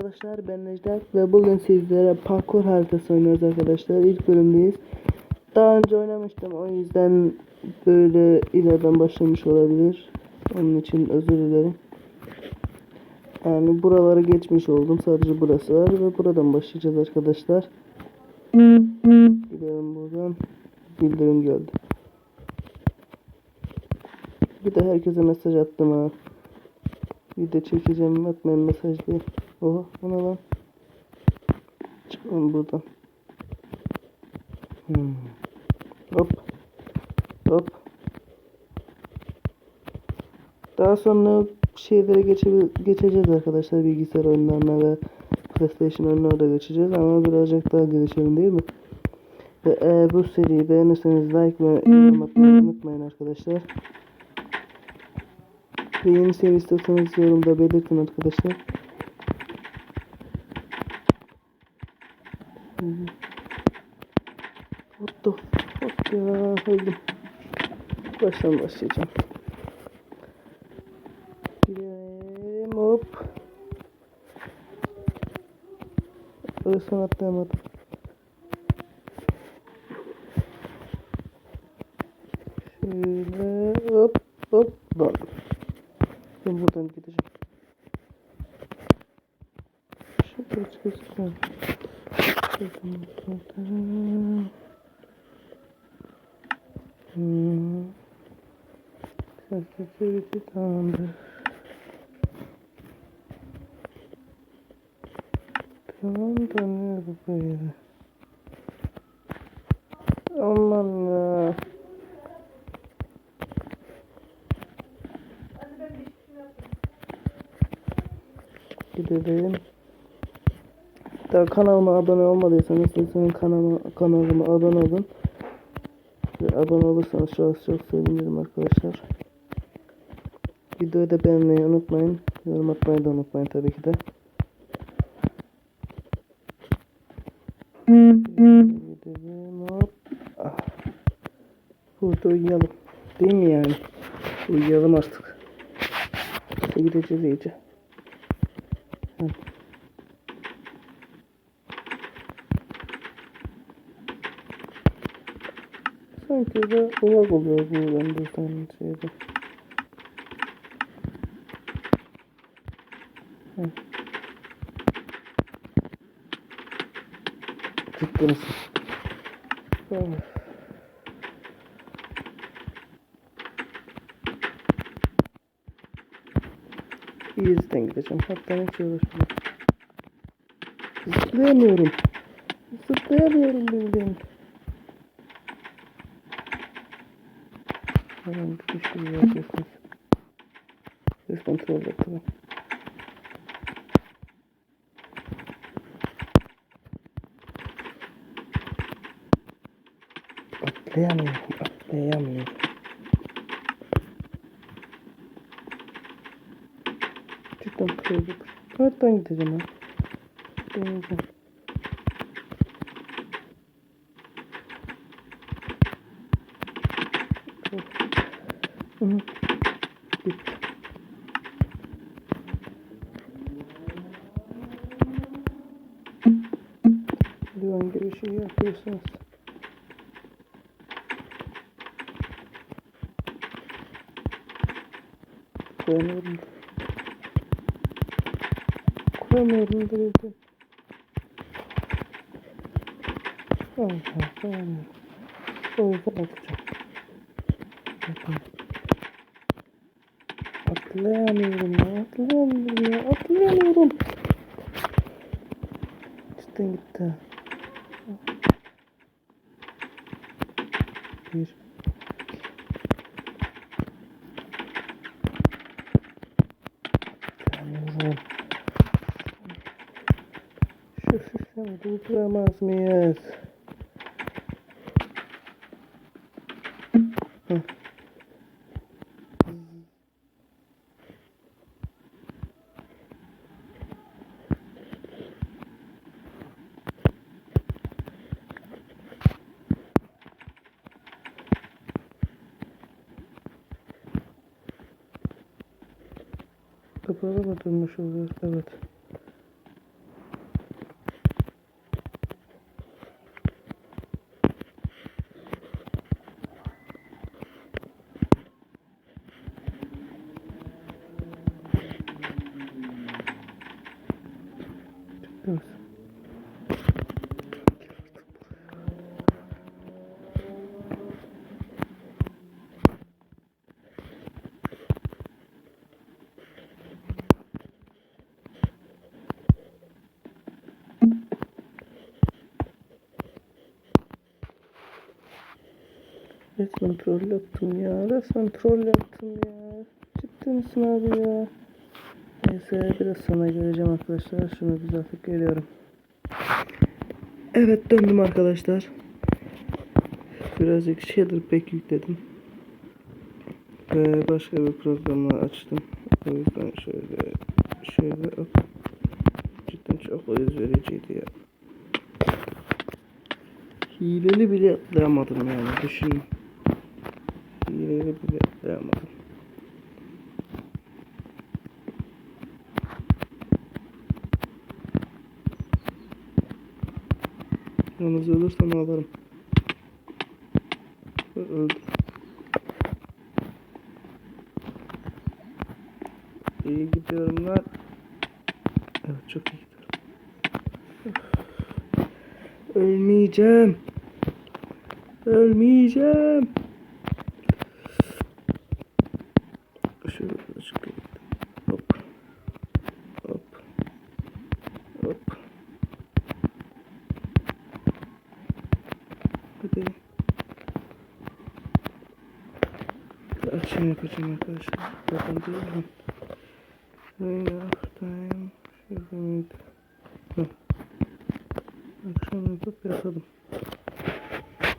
arkadaşlar ben Necdet ve bugün sizlere parkur haritası oynuyoruz arkadaşlar. İlk bölümdeyiz. Daha önce oynamıştım o yüzden böyle ileriden başlamış olabilir. Onun için özür dilerim. Yani buraları geçmiş oldum. Sadece burası var ve buradan başlayacağız arkadaşlar. Gidelim buradan. Bildirim geldi. Bir de herkese mesaj attım ha. Video çekeceğim atmayın mesaj diye. Oha bu ne lan? Çıkalım buradan. Hmm. Hop. Hop. Daha sonra şeylere geçe- geçeceğiz arkadaşlar bilgisayar oyunlarına ve PlayStation oyunlarına da geçeceğiz ama birazcık daha gelişelim değil mi? Ve eğer bu seriyi beğenirseniz like ve yorum atmayı unutmayın arkadaşlar. Ve yeni seri istiyorsanız yorumda belirtin arkadaşlar. What the fuck ya öldüm. Baştan başlayacağım. Gidelim hop. Orasını atlayamadım. Şöyle hop hop lan. Ben buradan gideceğim. Şurada çıkacağım. Sensitivity tamamdır. Tamam ne bu böyle? Aman ya. Gidelim. Daha kanalıma abone olmadıysanız lütfen kanalıma, kanalıma abone olun. Ve abone olursanız çok çok sevinirim arkadaşlar. Videoyu da beğenmeyi unutmayın. Yorum atmayı da unutmayın tabii ki de. Ah. Burada uyuyalım. Değil mi yani? Uyuyalım artık. İşte gideceğiz iyice. Hı. Sanki de ufak oluyor bu bende sen şeyde. Misin? Of. İyisinden gideceğim. Hatta hiç uğraşmıyorum. Zıplayamıyorum. Zıplayamıyorum bildiğin. Hemen bir şey yapıyorsunuz. Ses kontrol yapalım. Atlayamıyorum, atlayamıyorum. Cidden kırıldı. Nereden gideceğim ben? Deneyeceğim. Hı. Gitti. Lütfen gibi şey yapıyorsanız. Kuramıyorum. Kuramıyorum dedi. Allah kuramıyorum. O yüzden atacağım. Bakın. Atlayamıyorum ya. Atlayamıyorum ya. Atlayamıyorum. Cidden gitti. Bir. Atlayamıyorum. Şu sistemi durduramaz mıyız? Kapalı mı durmuş oluyor? Evet. Evet. Resmen troll yaptım ya. Resmen troll yaptım ya. Ciddi misin abi ya? Neyse biraz sonra geleceğim arkadaşlar. Şunu düzeltip geliyorum. Evet döndüm arkadaşlar. Birazcık Shader Pack yükledim. Ve başka bir programı açtım. O yüzden şöyle şöyle hop. Cidden çok uyuz vericiydi ya. Hileli bile atlayamadım yani düşünün. Yalnız ölürsem ağlarım. Ve Öldüm. İyi gidiyorum lan. Evet çok iyi gidiyorum. Ölmeyeceğim. Ölmeyeceğim. Şöyle çıkayım. Hop. Hop. Hop. Hadi. Akşam yapacağım arkadaşlar. Bakın mi? Rain of time. Şurada mıydı? Hı. Akşam yapıp yatalım.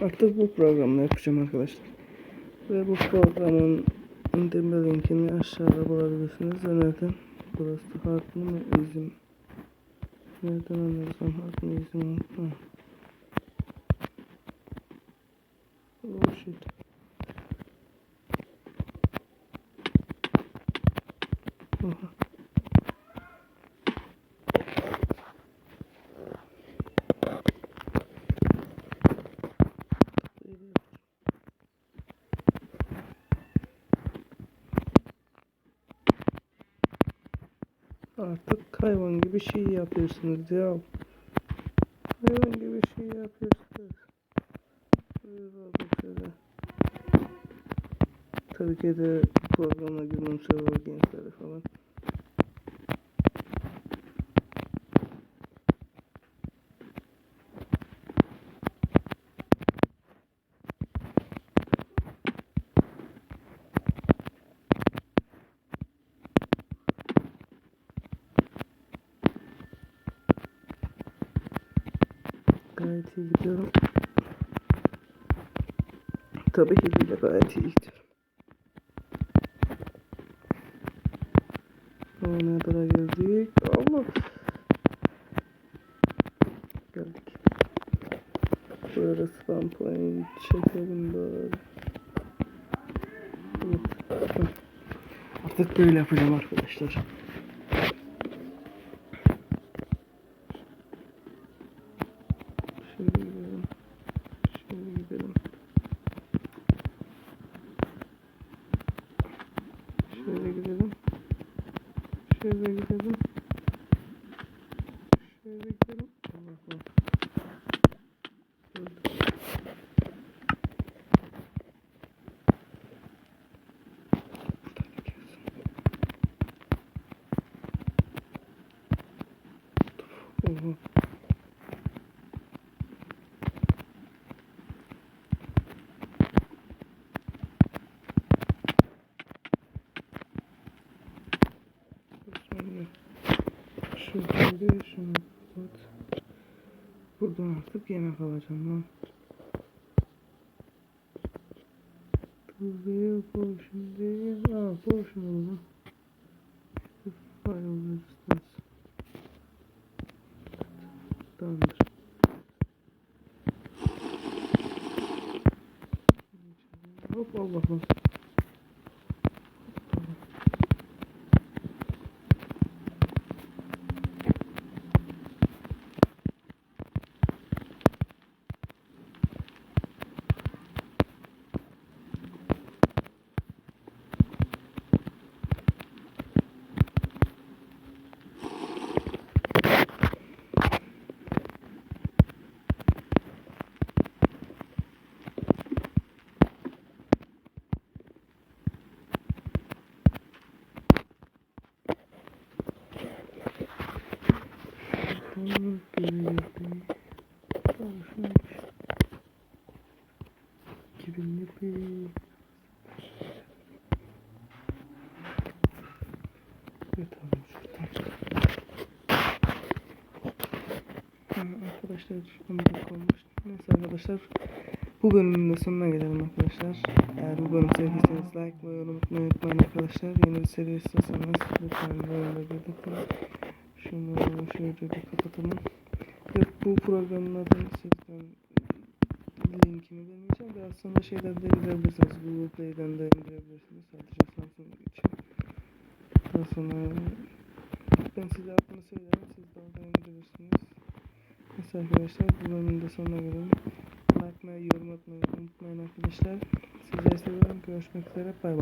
Artık bu programla yapacağım arkadaşlar. Ve bu programın indirme linkini aşağıda bulabilirsiniz. Ve nereden? Burası haklı mı izin? Nereden anlarsam haklı izin? Ha. Oh shit. Artık hayvan gibi şey yapıyorsunuz ya. Hayvan gibi şey yapıyorsunuz. Buyur abi. Tabii ki de programa girmem server gençleri falan. Gayet iyi gidiyorum. Tabii ki de gayet iyi gidiyorum. Böyle spam point çekelim böyle. Evet. Artık böyle yapacağım arkadaşlar. Şöyle gidelim. Şöyle gidelim. Şöyle gidelim. Şöyle gidelim. Şöyle gidelim. Allah Allah. Öldüm. Buradan gidiyorsun. Oha. Sonra şöyle şunu kapat. Buradan artık yemek alacağım lan. Tuzluya portion değil. Aa portion alalım. Fire resistance. Tamamdır. Hop Allah arkadaşlar 10 dakika olmuş. Neyse arkadaşlar bu bölümün de sonuna gelelim arkadaşlar. Eğer bu bölüm sevdiyseniz like ve yorum atmayı unutmayın arkadaşlar. Yeni bir seri istiyorsanız lütfen böyle birlikte şunu şöyle bir kapatalım. Yok bu programın adını sizden linkini vermeyeceğim. Biraz sonra şeyden de girebilirsiniz. Google Play'den de indirebilirsiniz. Sadece Samsung için. Daha sonra ben size adını söylerim. Siz de oradan indirirsiniz. Neyse arkadaşlar bu bölümün de sonuna gelelim. Like, yorum atmayı unutmayın arkadaşlar. Sizleri seviyorum. Görüşmek üzere. Bay bay.